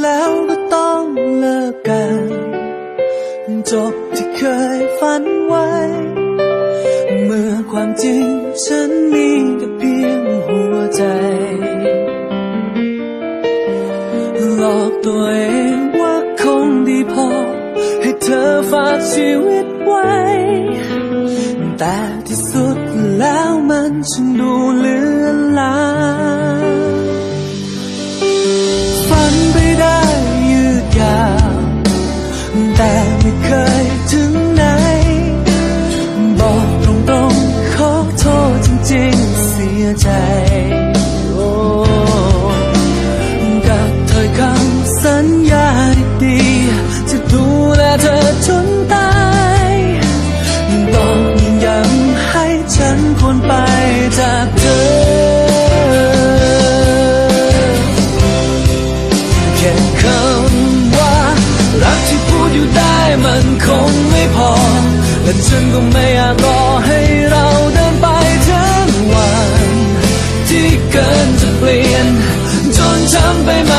แล้วก็ต้องเลิกกัน จบที่เคยฝันไว้ เมื่อความจริงฉันมีแต่เพียงหัวใจ หลอกตัวเองว่าคงดีพอ ให้เธอฝากชีวิตไว้ แต่ที่สุดแล้วมันช่างดูเลือ ใจ โอ้กับถ้อยคำสัญญาดีๆจะดูแลเธอจนตายต้องย้ำให้ฉันควรไปจากเธอแค่คำว่า รักที่พูดอยู่ได้มันคงไม่พอและฉันก็ไม่อยากรอให้เราเดิ เปลี่ยนจนทำไป